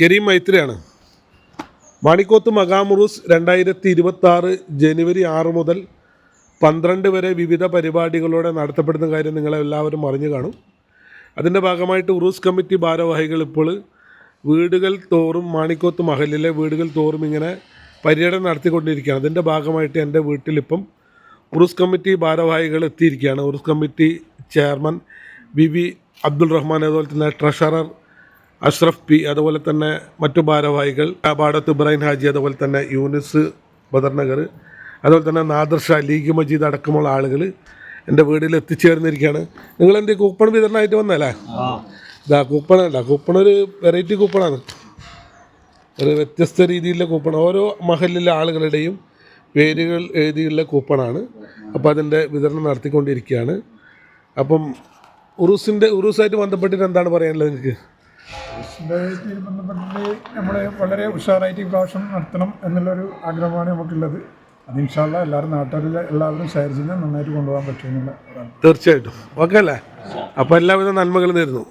കരീം മൈത്രിയാണ്. മാണിക്കോത്ത് മകാമുറൂസ് രണ്ടായിരത്തി ഇരുപത്തി ആറ് ജനുവരി ആറ് മുതൽ പന്ത്രണ്ട് വരെ വിവിധ പരിപാടികളോടെ നടത്തപ്പെടുന്ന കാര്യം നിങ്ങളെല്ലാവരും അറിഞ്ഞു കാണും. അതിന്റെ ഭാഗമായിട്ട് ഉറൂസ് കമ്മിറ്റി ഭാരവാഹികൾ ഇപ്പോൾ വീടുകൾ തോറും മാണിക്കോത്ത് മഹലിലെ വീടുകൾ തോറും ഇങ്ങനെ പര്യടനം നടത്തിക്കൊണ്ടിരിക്കുകയാണ്. അതിന്റെ ഭാഗമായിട്ട് എന്റെ വീട്ടിലിപ്പം ഉറൂസ് കമ്മിറ്റി ഭാരവാഹികൾ എത്തിയിരിക്കുകയാണ്. ഉറൂസ് committee chairman V V Abdul Rahman അതുപോലെ തന്നെ ട്രഷറർ അഷ്റഫ് പി അതുപോലെ തന്നെ മറ്റു ഭാരവാഹികൾ പാടത്ത് ഇബ്രാഹിം ഹാജി അതുപോലെ തന്നെ യൂനിസ് ബദർനഗർ അതുപോലെ തന്നെ നാദർ ഷാ ലീഗ് മജീദ് അടക്കമുള്ള ആളുകൾ എന്റെ വീട്ടിൽ എത്തിച്ചേർന്നിരിക്കുകയാണ്. നിങ്ങൾ എന്റെ കൂപ്പൺ വിതരണമായിട്ട് വന്നല്ലേ ഇതാ കൂപ്പൺ അല്ല കൂപ്പൺ ഒരു വെറൈറ്റി കൂപ്പണാണ്. ഒരു വ്യത്യസ്ത രീതിയിലുള്ള കൂപ്പൺ. ഓരോ മഹലിലെ ആളുകളുടെയും പേരുകൾ എഴുതിയുള്ള കൂപ്പണാണ്. അപ്പോൾ അതിന്റെ വിതരണം നടത്തിക്കൊണ്ടിരിക്കുകയാണ്. അപ്പം ഉറൂസിന്റെ ഉറൂസായിട്ട് ബന്ധപ്പെട്ടിട്ട് എന്താണ് പറയാനുള്ളത് നിങ്ങൾക്ക് ഇതുമായിട്ട് ബന്ധപ്പെട്ടിട്ട് നമ്മൾ വളരെ ഉഷാറായിട്ട് പ്രാവശ്യം നടത്തണം എന്നുള്ളൊരു ആഗ്രഹമാണ് നമുക്കുള്ളത്. അത് ഇൻഷാല്ല എല്ലാവരും നാട്ടുകാരിൽ എല്ലാവരും ഷെയർ ചെയ്ത് നന്നായിട്ട് കൊണ്ടുപോകാൻ പറ്റുമെന്നുള്ള തീർച്ചയായിട്ടും. ഓക്കെ അല്ലേ? അപ്പോൾ എല്ലാവിധ നന്മകളും നേരുന്നു.